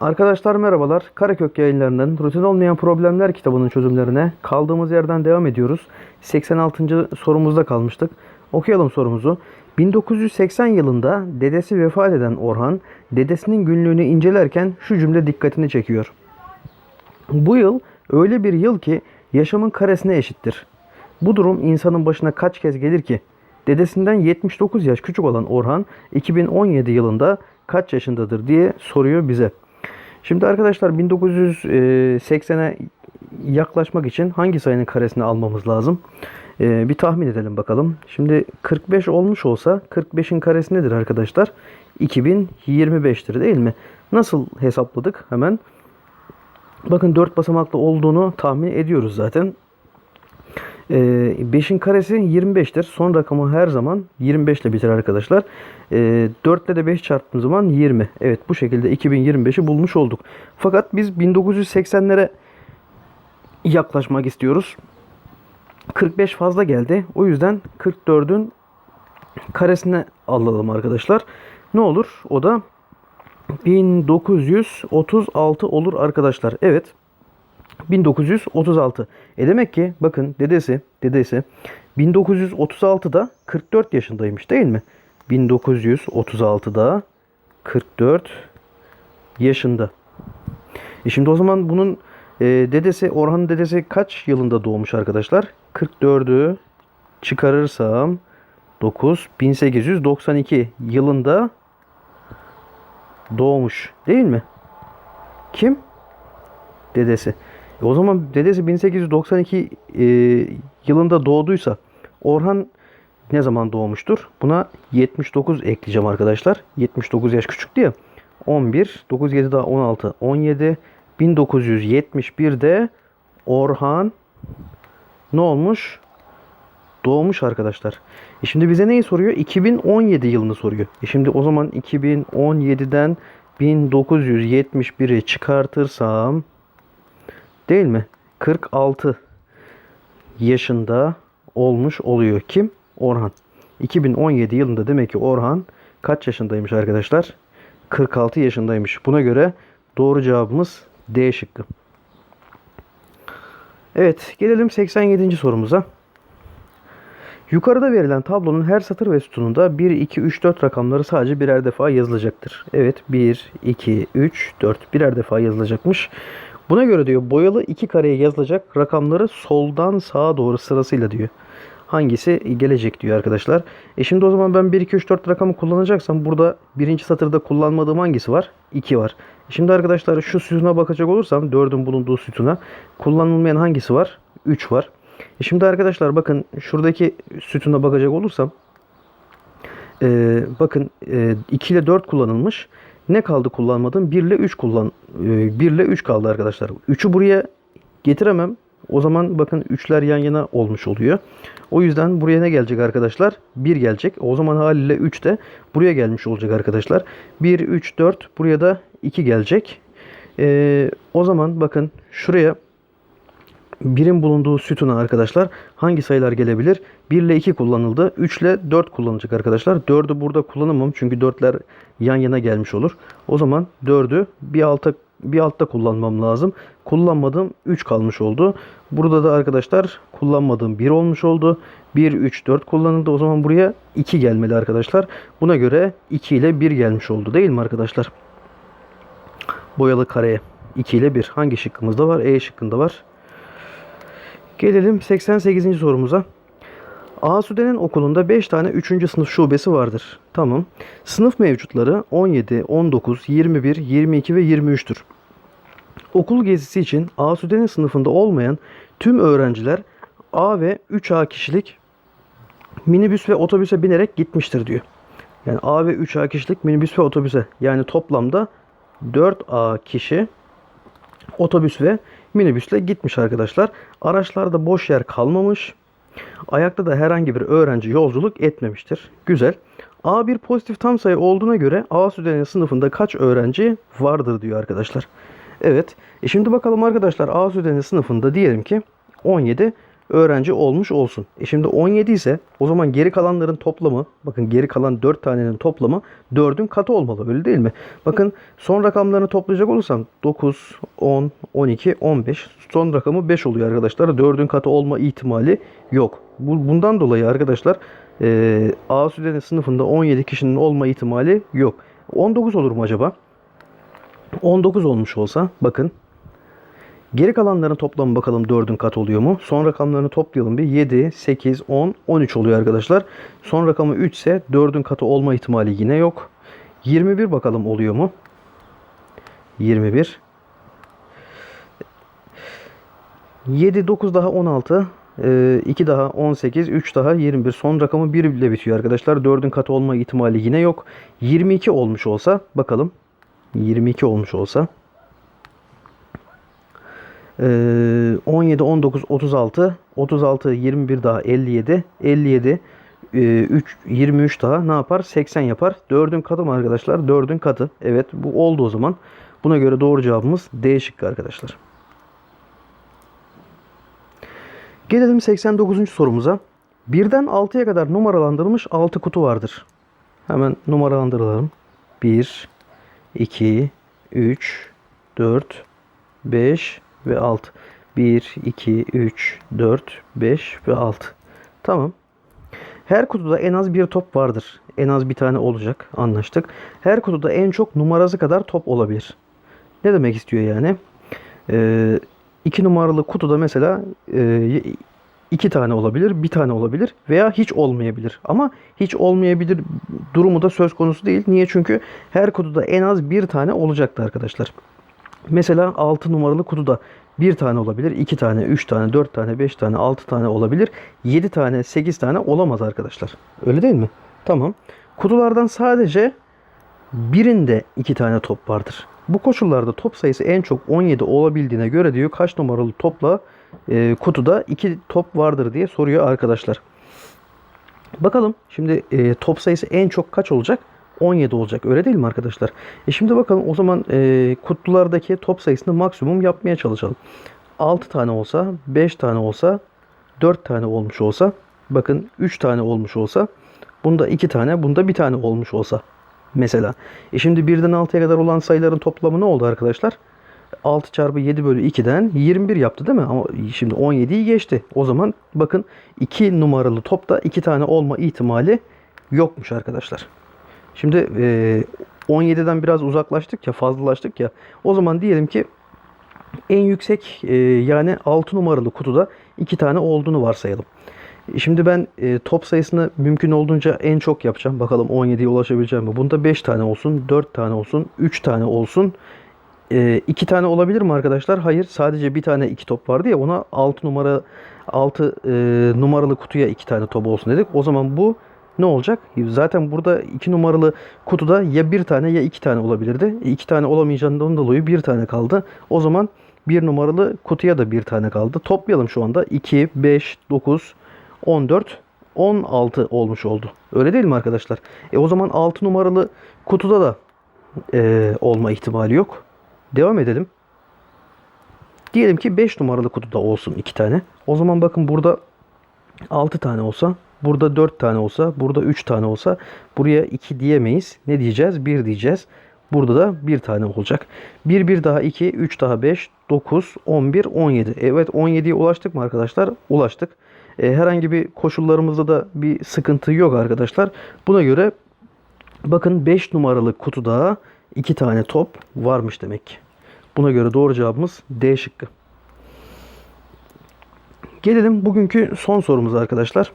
Arkadaşlar merhabalar. Karakök yayınlarının Rutin Olmayan Problemler kitabının çözümlerine kaldığımız yerden devam ediyoruz. 86. sorumuzda kalmıştık. Okuyalım sorumuzu. 1980 yılında dedesi vefat eden Orhan, dedesinin günlüğünü incelerken şu cümle dikkatini çekiyor. Bu yıl öyle bir yıl ki yaşamın karesine eşittir. Bu durum insanın başına kaç kez gelir ki? Dedesinden 79 yaş küçük olan Orhan 2017 yılında kaç yaşındadır diye soruyor bize. Şimdi arkadaşlar 1980'e yaklaşmak için hangi sayının karesini almamız lazım? Ee, bir tahmin edelim bakalım. Şimdi 45 olmuş olsa 45'in karesi nedir arkadaşlar? 2025'tir değil mi? Nasıl hesapladık? Hemen Bakın 4 basamaklı olduğunu tahmin ediyoruz zaten. 5'in karesi 25'tir. Son rakamı her zaman 25 ile biter arkadaşlar. 4 ile de 5 çarptığım zaman 20. Evet bu şekilde 2025'i bulmuş olduk. Fakat biz 1980'lere yaklaşmak istiyoruz. 45 fazla geldi. O yüzden 44'ün karesine alalım arkadaşlar. Ne olur? O da 1936 olur arkadaşlar. Evet. 1936. E demek ki bakın dedesi, dedesi 1936'da 44 yaşındaymış değil mi? 1936'da 44 yaşında. E şimdi o zaman bunun e, dedesi, Orhan'ın dedesi kaç yılında doğmuş arkadaşlar? 44'ü çıkarırsam 9 1892 yılında doğmuş değil mi? Kim? Dedesi. E o zaman dedesi 1892 e, yılında doğduysa Orhan ne zaman doğmuştur? Buna 79 ekleyeceğim arkadaşlar. 79 yaş küçüktü ya. 11, 9, 7 daha 16, 17. 1971'de Orhan ne olmuş? Doğmuş arkadaşlar. E şimdi bize neyi soruyor? 2017 yılını soruyor. E şimdi o zaman 2017'den 1971'i çıkartırsam değil mi? 46 yaşında olmuş oluyor. Kim? Orhan. 2017 yılında demek ki Orhan kaç yaşındaymış arkadaşlar? 46 yaşındaymış. Buna göre doğru cevabımız D şıkkı. Evet, gelelim 87. sorumuza. Yukarıda verilen tablonun her satır ve sütununda 1, 2, 3, 4 rakamları sadece birer defa yazılacaktır. Evet 1, 2, 3, 4 birer defa yazılacakmış. Buna göre diyor boyalı iki kareye yazılacak rakamları soldan sağa doğru sırasıyla diyor. Hangisi gelecek diyor arkadaşlar. E şimdi o zaman ben 1, 2, 3, 4 rakamı kullanacaksam burada birinci satırda kullanmadığım hangisi var? 2 var. E şimdi arkadaşlar şu sütuna bakacak olursam 4'ün bulunduğu sütuna kullanılmayan hangisi var? 3 var. E şimdi arkadaşlar bakın şuradaki sütuna bakacak olursam e, bakın e, 2 ile 4 kullanılmış. Ne kaldı kullanmadığım? 1 ile 3 kullan e, 1 ile 3 kaldı arkadaşlar. 3'ü buraya getiremem. O zaman bakın 3'ler yan yana olmuş oluyor. O yüzden buraya ne gelecek arkadaşlar? 1 gelecek. O zaman haliyle 3 de buraya gelmiş olacak arkadaşlar. 1, 3, 4 buraya da 2 gelecek. E, o zaman bakın şuraya birin bulunduğu sütuna arkadaşlar hangi sayılar gelebilir? 1 ile 2 kullanıldı. 3 ile 4 kullanılacak arkadaşlar. 4'ü burada kullanamam çünkü 4'ler yan yana gelmiş olur. O zaman 4'ü bir alta bir altta kullanmam lazım. Kullanmadığım 3 kalmış oldu. Burada da arkadaşlar kullanmadığım 1 olmuş oldu. 1, 3, 4 kullanıldı. O zaman buraya 2 gelmeli arkadaşlar. Buna göre 2 ile 1 gelmiş oldu değil mi arkadaşlar? Boyalı kareye 2 ile 1. Hangi şıkkımızda var? E şıkkında var. Gelelim 88. sorumuza. Asude'nin okulunda 5 tane 3. sınıf şubesi vardır. Tamam. Sınıf mevcutları 17, 19, 21, 22 ve 23'tür. Okul gezisi için Asude'nin sınıfında olmayan tüm öğrenciler A ve 3A kişilik minibüs ve otobüse binerek gitmiştir diyor. Yani A ve 3A kişilik minibüs ve otobüse yani toplamda 4A kişi otobüs ve minibüsle gitmiş arkadaşlar. Araçlarda boş yer kalmamış. Ayakta da herhangi bir öğrenci yolculuk etmemiştir. Güzel. A bir pozitif tam sayı olduğuna göre A sürenin sınıfında kaç öğrenci vardır diyor arkadaşlar. Evet. E şimdi bakalım arkadaşlar A sürenin sınıfında diyelim ki 17 öğrenci olmuş olsun. E şimdi 17 ise o zaman geri kalanların toplamı bakın geri kalan 4 tanenin toplamı 4'ün katı olmalı öyle değil mi? Bakın son rakamlarını toplayacak olursam 9, 10, 12, 15 son rakamı 5 oluyor arkadaşlar. 4'ün katı olma ihtimali yok. Bu, bundan dolayı arkadaşlar e, A Süde'nin sınıfında 17 kişinin olma ihtimali yok. 19 olur mu acaba? 19 olmuş olsa bakın Geri kalanların toplamı bakalım 4'ün kat oluyor mu? Son rakamlarını toplayalım bir. 7, 8, 10, 13 oluyor arkadaşlar. Son rakamı 3 ise 4'ün katı olma ihtimali yine yok. 21 bakalım oluyor mu? 21. 7, 9 daha 16. 2 daha 18, 3 daha 21. Son rakamı 1 ile bitiyor arkadaşlar. 4'ün katı olma ihtimali yine yok. 22 olmuş olsa bakalım. 22 olmuş olsa. Ee, 17, 19, 36, 36, 21 daha 57, 57, e, 3, 23 daha ne yapar? 80 yapar. 4'ün katı mı arkadaşlar? 4'ün katı. Evet bu oldu o zaman. Buna göre doğru cevabımız D şıkkı arkadaşlar. Gelelim 89. sorumuza. Birden 6'ya kadar numaralandırılmış 6 kutu vardır. Hemen numaralandıralım. 1, 2, 3, 4, 5 ve 6. 1, 2, 3, 4, 5 ve 6. Tamam. Her kutuda en az bir top vardır. En az bir tane olacak. Anlaştık. Her kutuda en çok numarası kadar top olabilir. Ne demek istiyor yani? Ee, iki numaralı kutuda mesela e, iki tane olabilir, bir tane olabilir veya hiç olmayabilir. Ama hiç olmayabilir durumu da söz konusu değil. Niye? Çünkü her kutuda en az bir tane olacaktı arkadaşlar. Mesela 6 numaralı kutuda bir tane olabilir, 2 tane, 3 tane, 4 tane, 5 tane, 6 tane olabilir. 7 tane, 8 tane olamaz arkadaşlar. Öyle değil mi? Tamam. Kutulardan sadece birinde 2 tane top vardır. Bu koşullarda top sayısı en çok 17 olabildiğine göre diyor kaç numaralı topla e, kutuda 2 top vardır diye soruyor arkadaşlar. Bakalım şimdi e, top sayısı en çok kaç olacak? 17 olacak. Öyle değil mi arkadaşlar? E şimdi bakalım o zaman e, kutulardaki top sayısını maksimum yapmaya çalışalım. 6 tane olsa, 5 tane olsa, 4 tane olmuş olsa, bakın 3 tane olmuş olsa, bunda 2 tane, bunda 1 tane olmuş olsa mesela. E şimdi 1'den 6'ya kadar olan sayıların toplamı ne oldu arkadaşlar? 6 çarpı 7 bölü 2'den 21 yaptı değil mi? Ama şimdi 17'yi geçti. O zaman bakın 2 numaralı topta 2 tane olma ihtimali yokmuş arkadaşlar. Şimdi e, 17'den biraz uzaklaştık ya fazlalaştık ya. O zaman diyelim ki en yüksek e, yani 6 numaralı kutuda 2 tane olduğunu varsayalım. E, Şimdi ben e, top sayısını mümkün olduğunca en çok yapacağım. Bakalım 17'ye ulaşabileceğim mi? Bunda 5 tane olsun, 4 tane olsun, 3 tane olsun. 2 tane olabilir mi arkadaşlar? Hayır. Sadece bir tane 2 top vardı ya ona 6 numara 6 e, numaralı kutuya 2 tane top olsun dedik. O zaman bu ne olacak? Zaten burada 2 numaralı kutuda ya bir tane ya iki tane olabilirdi. 2 tane olamayacağından dolayı bir tane kaldı. O zaman bir numaralı kutuya da bir tane kaldı. Toplayalım şu anda. 2, 5, 9, 14, 16 olmuş oldu. Öyle değil mi arkadaşlar? E o zaman 6 numaralı kutuda da e, olma ihtimali yok. Devam edelim. Diyelim ki 5 numaralı kutuda olsun 2 tane. O zaman bakın burada 6 tane olsa Burada 4 tane olsa, burada 3 tane olsa buraya 2 diyemeyiz. Ne diyeceğiz? 1 diyeceğiz. Burada da 1 tane olacak. 1, 1 daha 2, 3 daha 5, 9, 11, 17. Evet 17'ye ulaştık mı arkadaşlar? Ulaştık. E, herhangi bir koşullarımızda da bir sıkıntı yok arkadaşlar. Buna göre bakın 5 numaralı kutuda 2 tane top varmış demek ki. Buna göre doğru cevabımız D şıkkı. Gelelim bugünkü son sorumuza arkadaşlar.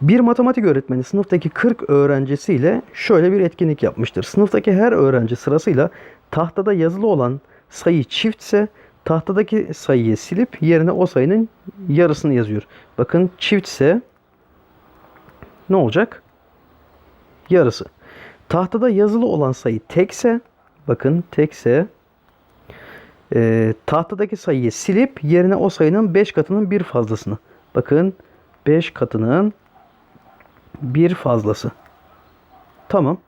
Bir matematik öğretmeni sınıftaki 40 öğrencisiyle şöyle bir etkinlik yapmıştır. Sınıftaki her öğrenci sırasıyla tahtada yazılı olan sayı çiftse tahtadaki sayıyı silip yerine o sayının yarısını yazıyor. Bakın çiftse ne olacak? Yarısı. Tahtada yazılı olan sayı tekse bakın tekse e, tahtadaki sayıyı silip yerine o sayının 5 katının bir fazlasını. Bakın 5 katının bir fazlası. Tamam.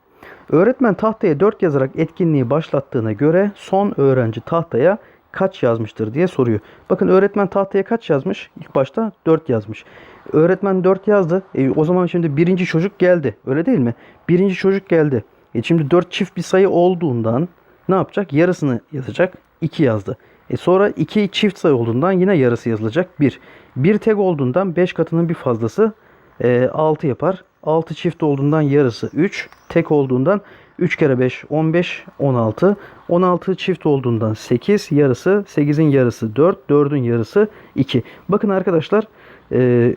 Öğretmen tahtaya 4 yazarak etkinliği başlattığına göre son öğrenci tahtaya kaç yazmıştır diye soruyor. Bakın öğretmen tahtaya kaç yazmış? İlk başta 4 yazmış. Öğretmen 4 yazdı. E, o zaman şimdi birinci çocuk geldi. Öyle değil mi? Birinci çocuk geldi. E, şimdi 4 çift bir sayı olduğundan ne yapacak? Yarısını yazacak. 2 yazdı. E sonra 2 çift sayı olduğundan yine yarısı yazılacak. 1. 1 tek olduğundan 5 katının bir fazlası 6 yapar. 6 çift olduğundan yarısı 3. Tek olduğundan 3 kere 5 15 16. 16 çift olduğundan 8 yarısı 8'in yarısı 4. 4'ün yarısı 2. Bakın arkadaşlar e,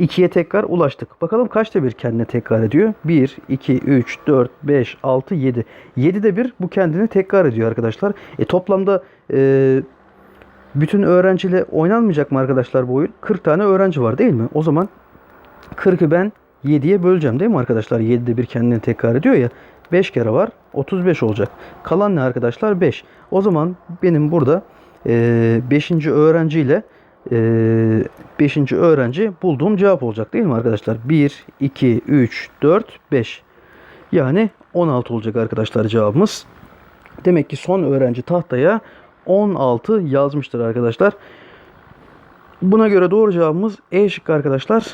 2'ye tekrar ulaştık. Bakalım kaçta bir kendine tekrar ediyor? 1, 2, 3, 4, 5, 6, 7. 7'de bir bu kendini tekrar ediyor arkadaşlar. E toplamda e, bütün öğrenciyle oynanmayacak mı arkadaşlar bu oyun? 40 tane öğrenci var değil mi? O zaman 40'ı ben 7'ye böleceğim değil mi arkadaşlar? 7'de bir kendini tekrar ediyor ya. 5 kere var. 35 olacak. Kalan ne arkadaşlar? 5. O zaman benim burada 5. öğrenciyle 5. öğrenci bulduğum cevap olacak değil mi arkadaşlar? 1, 2, 3, 4, 5. Yani 16 olacak arkadaşlar cevabımız. Demek ki son öğrenci tahtaya 16 yazmıştır arkadaşlar. Buna göre doğru cevabımız E şıkkı arkadaşlar.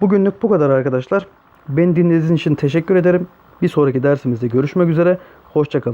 Bugünlük bu kadar arkadaşlar. Beni dinlediğiniz için teşekkür ederim. Bir sonraki dersimizde görüşmek üzere. Hoşçakalın.